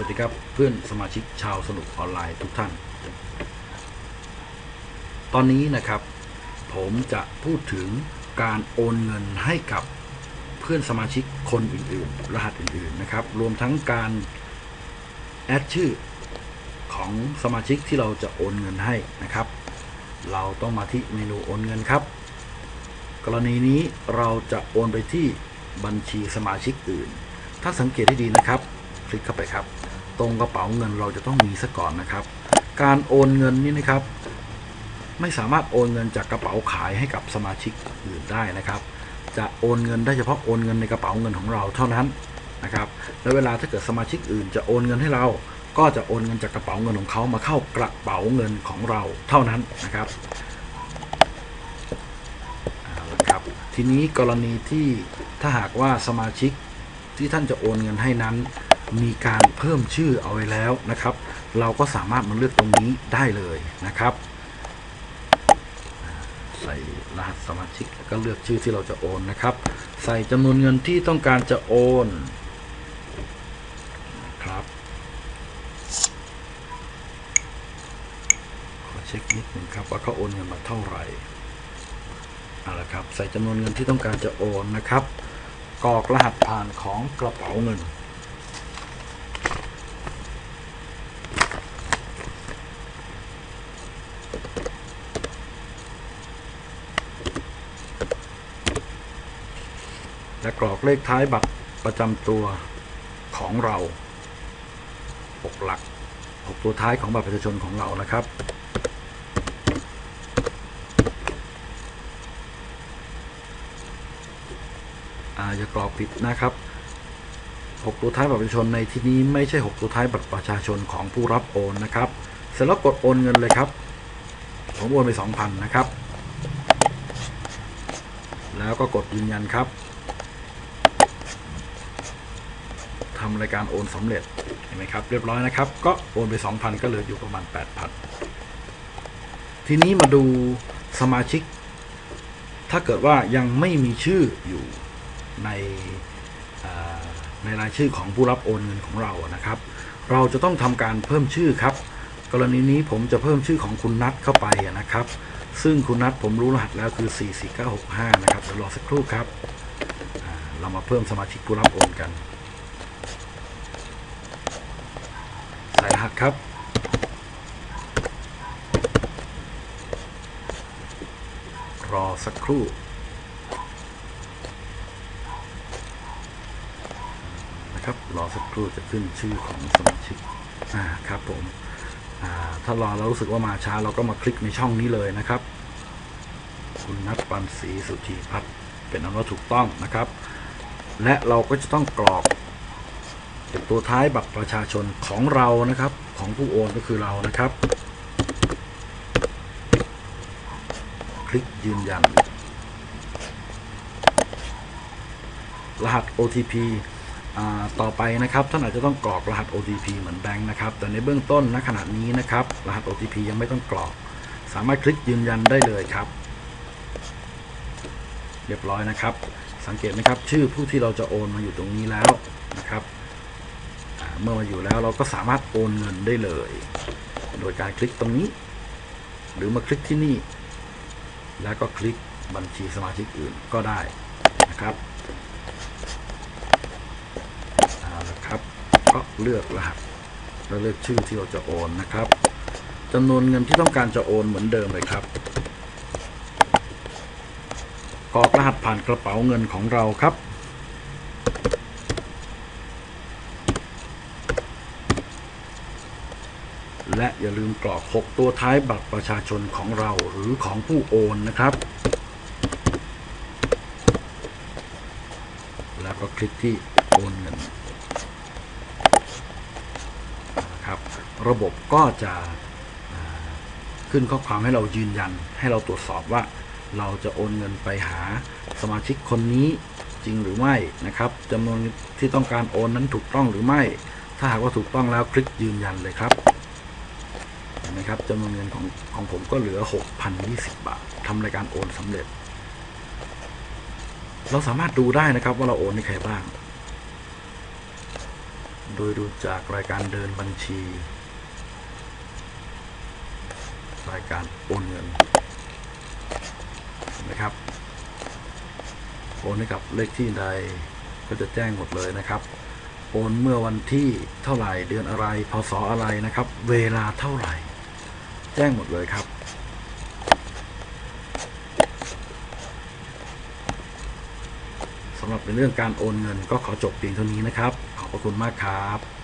วัสดีครับเพื่อนสมาชิกชาวสนุกออนไลน์ทุกท่าน ตอนนี้นะครับ ผมจะพูดถึงการโอนเงินให้กับเพื่อนสมาชิกคนอื่นๆ รหัสอื่นๆนะครับ รวมทั้งการแอดชื่อของสมาชิกที่เราจะโอนเงินให้นะครับ เราต้องมาที่เมนูโอนเงินครับ กรณีนี้เราจะโอนไปที่บัญชีสมาชิกอื่น ถ้าสังเกตให้ดีนะครับ คลิกเข้าไปครับ ตรงกระเป๋าเงินเราจะต้องมีซะก่อนนะครับ การโอนเงินนี่นะครับ ไม่สามารถโอนเงินจากกระเป๋าขายให้กับสมาชิกอื่นได้นะครับ จะโอนเงินได้เฉพาะโอนเงินในกระเป๋าเงินของเราเท่านั้นนะครับ แล้วเวลาถ้าเกิดสมาชิกอื่น จะโอนเงินให้เรา ก็จะโอนเงินจากกระเป๋าเงินของเขามาเข้ากระเป๋าเงินของเราเท่านั้นนะครับเอาละครับทีนี้กรณีที่ถ้าหากว่าสมาชิกที่ท่านจะโอนเงินให้นั้น มีการเพิ่มชื่อเอาไว้แล้วนะครับ เราก็สามารถมาเลือกตรงนี้ได้เลยนะครับ ใส่รหัสสมาชิกแล้วก็เลือกชื่อที่เราจะโอนนะครับ ใส่จำนวนเงินที่ต้องการจะโอนนะครับขอเช็คนิดหนึ่งครับว่าเขาโอนเงินมาเท่าไหร่เอาละครับ ใส่จำนวนเงินที่ต้องการจะโอนนะครับกรอกรหัสผ่านของกระเป๋าเงิน และกรอกเลขท้ายบัตรประจำตัวของเรา 6 หลัก 6 ตัวท้ายของบัตรประชาชนของเรานะครับอ่าอย่ากรอกผิดนะครับ 6 ตัวท้ายบัตรประชาชนในที่นี้ไม่ใช่ 6 ตัวท้ายบัตรประชาชนของผู้รับโอนนะครับ เสร็จแล้วกดโอนเงินเลยครับ ผมโอนไป 2,000 นะครับ แล้วก็กดยืนยันครับ ทำรายการโอนสำเร็จเห็นไหมครับเรียบร้อยนะครับ ก็โอนไป 2,000 ก็เหลืออยู่ประมาณ 8,000 ทีนี้มาดูสมาชิก ถ้าเกิดว่ายังไม่มีชื่ออยู่ในในรายชื่อของผู้รับโอนเงินของเรานะครับ เราจะต้องทำการเพิ่มชื่อครับ กรณีนี้ผมจะเพิ่มชื่อของคุณนัทเข้าไปนะครับ ซึ่งคุณนัทผมรู้รหัสแล้วคือ 44965 นะครับเดี๋ยวรอสักครู่ครับ เรามาเพิ่มสมาชิกผู้รับโอนกัน ใส่รหัสครับ รอสักครู่นะครับรอสักครู่จะขึ้นชื่อของสมาชิกอ่าครับผมอ่าถ้ารอแล้วรู้สึกว่ามาช้าเราก็มาคลิกในช่องนี้เลยนะครับ คุณนัทปันศรีสุธีพัฒน์เป็นอันว่าถูกต้องนะครับ และเราก็จะต้องกรอก ตัวท้ายบัตรประชาชนของเรานะครับ ของผู้โอนก็คือเรานะครับ คลิกยืนยัน รหัส OTP ต่อไปนะครับท่านอาจจะต้องกรอกรหัส OTP เหมือนแบงค์นะครับ แต่ในเบื้องต้นณขณะนี้นะครับ รหัส OTP ยังไม่ต้องกรอก สามารถคลิกยืนยันได้เลยครับ เรียบร้อยนะครับ สังเกตไหมครับ ชื่อผู้ที่เราจะโอนมาอยู่ตรงนี้แล้วนะครับ เมื่อมาอยู่แล้วเราก็สามารถโอนเงินได้เลย โดยการคลิกตรงนี้ หรือมาคลิกที่นี่ แล้วก็คลิกบัญชีสมาชิกอื่นก็ได้นะครับเอาละครับก็เลือกรหัสแล้วเลือกชื่อที่เราจะโอนนะครับจำนวนเงินที่ต้องการจะโอนเหมือนเดิมเลยครับกรอกรหัสผ่านกระเป๋าเงินของเราครับ และอย่าลืมกรอก 6 ตัวท้ายบัตรประชาชนของเราหรือของผู้โอนนะครับ แล้วก็คลิกที่โอนเงินนะครับ ระบบก็จะขึ้นข้อความให้เรายืนยัน ให้เราตรวจสอบว่าเราจะโอนเงินไปหาสมาชิกคนนี้จริงหรือไม่นะครับจำนวนที่ต้องการโอนนั้นถูกต้องหรือไม่ ถ้าหากว่าถูกต้องแล้วคลิกยืนยันเลยครับ นไหมครับจำนวนเงินของของผมก็เหลือ 6,020 บาททำรายการโอนสำเร็จ เราสามารถดูได้นะครับว่าเราโอนให้ใครบ้าง โดยดูจากรายการเดินบัญชี รายการโอนเงินนะครับโอนให้กับเลขที่ใดก็จะแจ้งหมดเลยนะครับโอนเมื่อวันที่เท่าไหร่เดือนอะไรพศอะไรนะครับ เวลาเท่าไหร่ แจ้งหมดเลยครับ สำหรับในเรื่องการโอนเงินก็ขอจบเพียงเท่านี้นะครับ ขอบพระคุณมากครับ